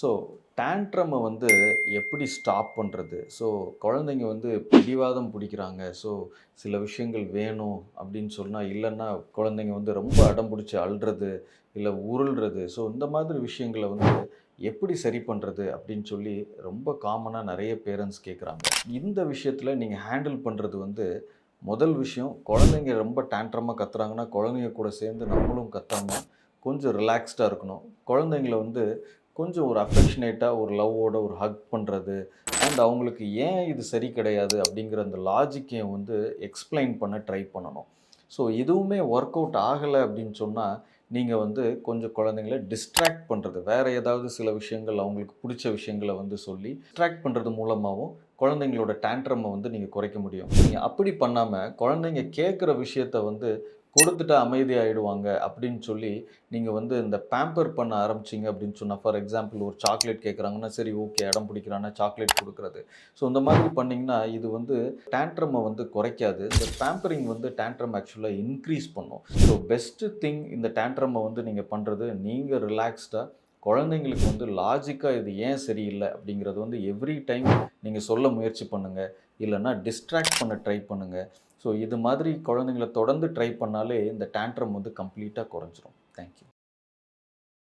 So டேண்ட்ரம்மை வந்து எப்படி stop பண்ணுறது ஸோ குழந்தைங்க வந்து பிடிவாதம் பிடிக்கிறாங்க. ஸோ சில விஷயங்கள் வேணும் அப்படின்னு சொன்னால் இல்லைன்னா குழந்தைங்க வந்து ரொம்ப அடம் பிடிச்சி அழுறது இல்லை உருள்றது. ஸோ இந்த மாதிரி விஷயங்களை வந்து எப்படி சரி பண்ணுறது அப்படின்னு சொல்லி ரொம்ப காமனாக நிறைய பேரண்ட்ஸ் கேட்குறாங்க இந்த விஷயத்தில் நீங்கள் ஹேண்டில் பண்ணுறது வந்து முதல் விஷயம் குழந்தைங்க ரொம்ப டேண்ட்ரமாக கத்துறாங்கன்னா குழந்தைங்க கூட சேர்ந்து நம்மளும் கத்தாமல் கொஞ்சம் ரிலாக்ஸ்டாக இருக்கணும். குழந்தைங்கள வந்து கொஞ்சம் ஒரு அஃபெக்ஷனேட்டாக ஒரு லவ்வோட ஒரு ஹக் பண்ணுறது அண்ட் அவங்களுக்கு ஏன் இது சரி கிடையாது அப்படிங்கிற அந்த லாஜிக்கை வந்து எக்ஸ்பிளைன் பண்ண ட்ரை பண்ணணும். ஸோ எதுவுமே ஒர்க் அவுட் ஆகலை அப்படின்னு சொன்னால் நீங்கள் வந்து கொஞ்சம் குழந்தைங்கள டிஸ்ட்ராக்ட் பண்ணுறது வேறு ஏதாவது சில விஷயங்கள் அவங்களுக்கு பிடிச்ச விஷயங்களை வந்து சொல்லி டிஸ்ட்ராக்ட் பண்ணுறது மூலமாகவும் குழந்தைங்களோட டேண்ட்ரம்மை வந்து நீங்கள் குறைக்க முடியும். நீங்கள் அப்படி பண்ணாமல் குழந்தைங்க கேட்குற விஷயத்த வந்து கொடுத்துட்டா அமைதியாகிடுவாங்க அப்படின்னு சொல்லி நீங்கள் வந்து இந்த பேம்பர் பண்ண ஆரம்பிச்சிங்க அப்படின்னு சொன்னால் ஃபார் எக்ஸாம்பிள் ஒரு சாக்லேட் கேட்குறாங்கன்னா சரி ஓகே இடம் பிடிக்கிறான்னா சாக்லேட் கொடுக்குறது. ஸோ இந்த மாதிரி பண்ணிங்கன்னா இது வந்து டேண்ட்ரமை வந்து குறைக்காது. இந்த பேம்பரிங் வந்து டேண்ட்ரம் ஆக்சுவலாக இன்க்ரீஸ் பண்ணும். ஸோ பெஸ்ட்டு திங் இந்த டேண்ட்ரமை வந்து நீங்கள் பண்ணுறது நீங்கள் ரிலாக்ஸ்டாக குழந்தைங்களுக்கு வந்து லாஜிக்காக இது ஏன் சரியில்லை அப்படிங்கிறது வந்து எவ்ரி டைம் நீங்கள் சொல்ல முயற்சி பண்ணுங்கள் இல்லைன்னா டிஸ்ட்ராக்ட் பண்ண ட்ரை பண்ணுங்கள் ஸோ இது மாதிரி குழந்தைங்கள தொடர்ந்து ட்ரை பண்ணாலே இந்த டேண்ட்ரம் வந்து கம்ப்ளீட்டாக குறைஞ்சிரும். தேங்க்யூ